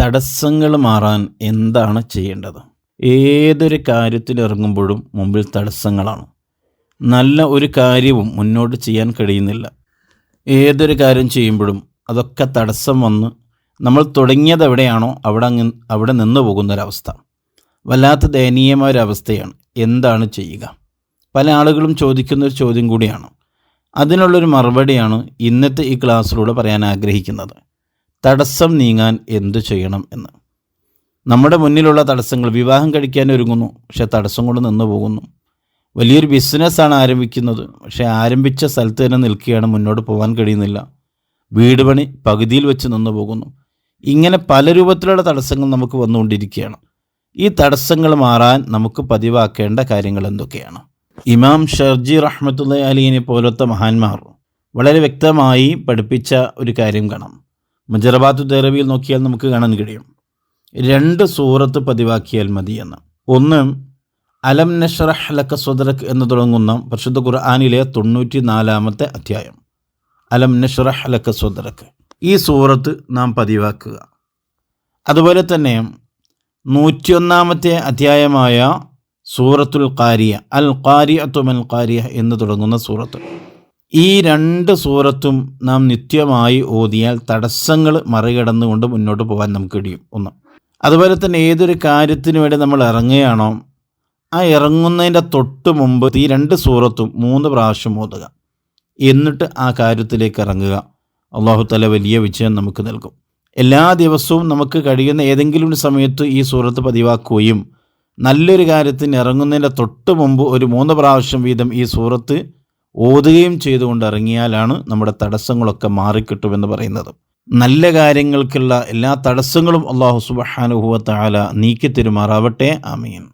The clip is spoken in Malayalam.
തടസ്സങ്ങൾ മാറാൻ എന്താണ് ചെയ്യേണ്ടത്? ഏതൊരു കാര്യത്തിൽ ഇറങ്ങുമ്പോഴും മുമ്പിൽ തടസ്സങ്ങളാണ്. നല്ല ഒരു കാര്യവും മുന്നോട്ട് ചെയ്യാൻ കഴിയുന്നില്ല. ഏതൊരു കാര്യം ചെയ്യുമ്പോഴും അതൊക്കെ തടസ്സം വന്ന് നമ്മൾ തുടങ്ങിയത് എവിടെയാണോ അവിടെ അവിടെ നിന്ന് പോകുന്നൊരവസ്ഥ വല്ലാത്ത ദയനീയമായ ഒരവസ്ഥയാണ് എന്താണ് ചെയ്യുക? പല ആളുകളും ചോദിക്കുന്ന ഒരു ചോദ്യം കൂടിയാണ്. അതിനുള്ളൊരു മറുപടിയാണ് ഇന്നത്തെ ഈ ക്ലാസ്സിലൂടെ പറയാൻ ആഗ്രഹിക്കുന്നത്. തടസ്സം നീങ്ങാൻ എന്തു ചെയ്യണം എന്ന്. നമ്മുടെ മുന്നിലുള്ള തടസ്സങ്ങൾ വിവാഹം കഴിക്കാൻ ഒരുങ്ങുന്നു പക്ഷെ തടസ്സം കൊണ്ട് നിന്ന് പോകുന്നു. വലിയൊരു ബിസിനസ്സാണ് ആരംഭിക്കുന്നത് പക്ഷേ ആരംഭിച്ച സ്ഥലത്ത് തന്നെ നിൽക്കുകയാണ് മുന്നോട്ട് പോകാൻ കഴിയുന്നില്ല. വീട് പണി പകുതിയിൽ വെച്ച് നിന്ന് പോകുന്നു. ഇങ്ങനെ പല രൂപത്തിലുള്ള തടസ്സങ്ങൾ നമുക്ക് വന്നുകൊണ്ടിരിക്കുകയാണ്. ഈ തടസ്സങ്ങൾ മാറാൻ നമുക്ക് പതിവാക്കേണ്ട കാര്യങ്ങൾ എന്തൊക്കെയാണ്? ഇമാം ഷർജി റഹ്മത്തുള്ള അലീനെ പോലത്തെ മഹാന്മാർ വളരെ വ്യക്തമായി പഠിപ്പിച്ച ഒരു കാര്യം കാണാം. മുജറബാത്തു തെറവിയിൽ നോക്കിയാൽ നമുക്ക് കാണാൻ കഴിയും. രണ്ട് സൂറത്ത് പതിവാക്കിയാൽ മതി എന്ന്. ഒന്ന് അലം നഷറഹ് ലക്ക സ്വദറക് എന്ന് തുടങ്ങുന്ന പരിശുദ്ധ ഖുർആാനിലെ തൊണ്ണൂറ്റി നാലാമത്തെ അധ്യായം. അലം നഷറഹ് ലക്ക സ്വദറക്. ഈ സൂറത്ത് നാം പതിവാക്കുക. അതുപോലെ തന്നെ നൂറ്റിയൊന്നാമത്തെ അധ്യായമായ സൂറത്തുൽ ഖാരിയ അൽ ഖാരിയത്തുമൽ ഖാരിയ എന്ന് തുടങ്ങുന്ന സൂറത്ത്. ഈ രണ്ട് സൂറത്തും നാം നിത്യമായി ഓതിയാൽ തടസ്സങ്ങൾ മറികടന്നുകൊണ്ട് മുന്നോട്ട് പോകാൻ നമുക്ക് കഴിയും. ഒന്ന്. അതുപോലെ തന്നെ ഏതൊരു കാര്യത്തിന് വേണ്ടി നമ്മൾ ഇറങ്ങുകയാണോ ആ ഇറങ്ങുന്നതിന്റെ തൊട്ട് മുമ്പ് ഈ രണ്ട് സൂറത്തും മൂന്ന് പ്രാവശ്യം ഓതുക. എന്നിട്ട് ആ കാര്യത്തിലേക്ക് ഇറങ്ങുക. അള്ളാഹു തല വലിയ വിജയം നമുക്ക് നൽകും. എല്ലാ ദിവസവും നമുക്ക് കഴിയുന്ന ഏതെങ്കിലും സമയത്ത് ഈ സൂറത്ത് പതിവാക്കുകയും നല്ലൊരു കാര്യത്തിന് ഇറങ്ങുന്നതിന്റെ തൊട്ട് മുമ്പ് ഒരു മൂന്ന് പ്രാവശ്യം വീതം ഈ സൂറത്ത് ഓതുകയും ചെയ്തുകൊണ്ട് ഇറങ്ങിയാലാണ് നമ്മുടെ തടസ്സങ്ങളൊക്കെ മാറിക്കിട്ടുമെന്ന് പറയുന്നത്. നല്ല കാര്യങ്ങൾക്കുള്ള എല്ലാ തടസ്സങ്ങളും അള്ളാഹു സുബഹാനുഭവത്താല നീക്കി തരുമാറാവട്ടെ. ആമീൻ.